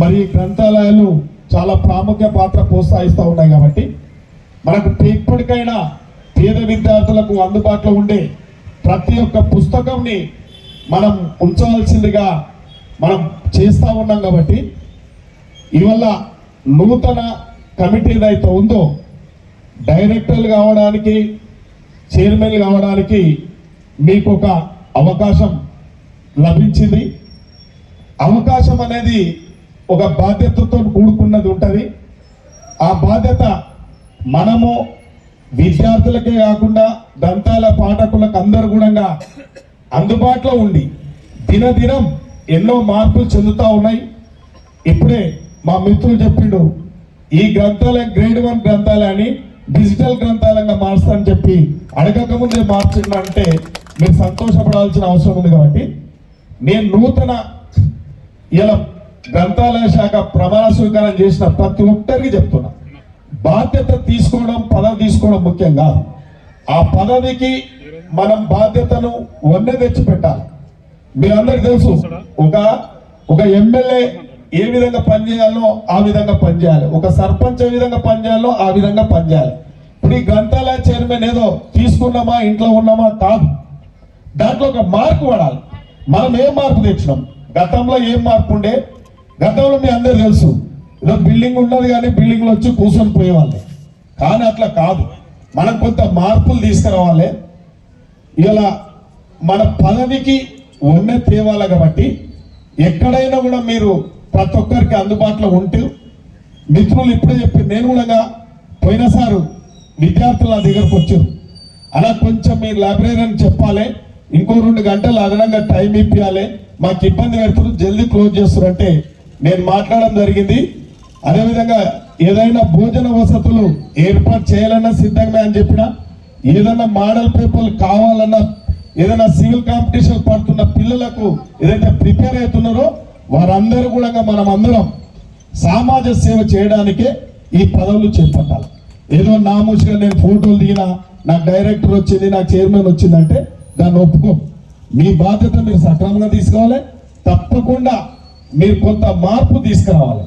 మరి గ్రంథాలయాలు చాలా ప్రాముఖ్య పాత్ర ప్రోత్సహిస్తూ ఉన్నాయి కాబట్టి మనకు ఇప్పటికైనా పేద విద్యార్థులకు అందుబాటులో ఉండే ప్రతి ఒక్క పుస్తకంని మనం ఉంచవలసిందిగా మనం చేస్తూ ఉన్నాం కాబట్టి ఇవల్ల నూతన కమిటీ ఏదైతే ఉందో డైరెక్టర్లు కావడానికి చైర్మన్ కావడానికి మీకు ఒక అవకాశం లభించింది. అవకాశం అనేది ఒక బాధ్యతతో కూడుకున్నది ఉంటుంది. ఆ బాధ్యత మనము విద్యార్థులకే కాకుండా దంతాల పాఠకులకు అందరు కూడా అందుబాటులో ఉండి దినదినం ఎన్నో మార్పులు చెందుతూ ఉన్నాయి. ఇప్పుడే మా మిత్రులు చెప్పిండు ఈ గ్రంథాలయం గ్రేడ్ వన్ గ్రంథాలయాన్ని డిజిటల్ గ్రంథాలయంగా మార్చని చెప్పి అడగకముందే మార్చిందంటే మీరు సంతోషపడాల్సిన అవసరం ఉంది కాబట్టి నేను నూతన ఇలా గ్రంథాలయ శాఖ ప్రమాణ స్వీకారం చేసిన ప్రతి ఒక్కరికి చెప్తున్నా. బాధ్యత తీసుకోవడం పదవి తీసుకోవడం ముఖ్యం కాదు. ఆ పదవికి మనం బాధ్యతను వన్నె తెచ్చి పెట్టాలి మీరందరికి తెలుసు ఒక ఒక ఎమ్మెల్యే ఏ విధంగా పనిచేయాలో ఆ విధంగా పనిచేయాలి. ఒక సర్పంచ్ ఏ విధంగా పనిచేయాలో ఆ విధంగా పనిచేయాలి. ఇప్పుడు ఈ గ్రంథాలయ చైర్మన్ ఏదో తీసుకున్నామా ఇంట్లో ఉన్నామా కాదు. దాంట్లో ఒక మార్పు పడాలి. మనం ఏం మార్పు తెచ్చినాం? గతంలో ఏం మార్పు ఉండే? గతంలో మీ అందరు తెలుసు ఏదో బిల్డింగ్ ఉండదు కానీ బిల్డింగ్లో వచ్చి కూర్చొని పోయేవాళ్ళు. కానీ అట్లా కాదు. మనం కొంత మార్పులు తీసుకురావాలి. ఇలా మన పదవికి ఉన్నే తేవాలి కాబట్టి ఎక్కడైనా కూడా మీరు ప్రతి ఒక్కరికి అందుబాటులో ఉంటూ మిత్రులు ఇప్పుడే చెప్పి నేను కూడా పోయినసారు విద్యార్థులు నా దగ్గరకు వచ్చారు. అలా కొంచెం మీరు లైబ్రరీని చెప్పాలి. ఇంకో రెండు గంటలు అదనంగా టైం ఇప్పించాలి మాకు ఇబ్బంది పెడుతున్నారు. జల్దీ క్లోజ్ చేస్తారంటే నేను మాట్లాడడం జరిగింది. అదేవిధంగా ఏదైనా భోజన వసతులు ఏర్పాటు చేయాలన్నా సిద్ధంగా అని చెప్పిన ఏదైనా మోడల్ పేపర్లు కావాలన్నా ఏదైనా సివిల్ కాంపిటీషన్ పడుతున్న పిల్లలకు ఏదైతే ప్రిపేర్ అవుతున్నారో వారందరూ కూడా మనం అందరం సమాజ సేవ చేయడానికే ఈ పదవులు చేపట్టాలి. ఏదో నామూసిగా నేను ఫోటోలు దిగినా నాకు డైరెక్టర్ వచ్చింది నాకు చైర్మన్ వచ్చిందంటే దాన్ని ఒప్పుకో. మీ బాధ్యత మీరు సక్రమంగా తీసుకోవాలి. తప్పకుండా మీరు కొంత మార్పు తీసుకురావాలి.